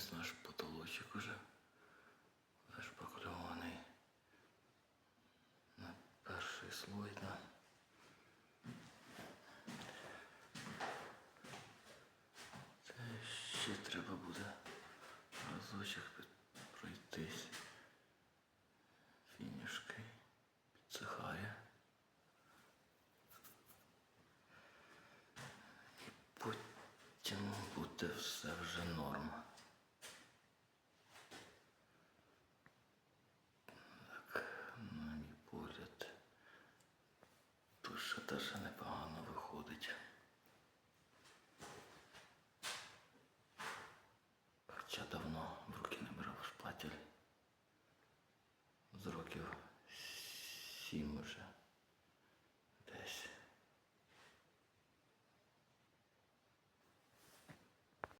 Ось наш потолочок уже. Вже шпакльований на перший слой, да. Це ще треба буде разочок пройтись. Фінішки підсихає. І потім буде все вже норма. теж непогано виходить. Хоча давно в руки не брав шпатель. З років сім вже.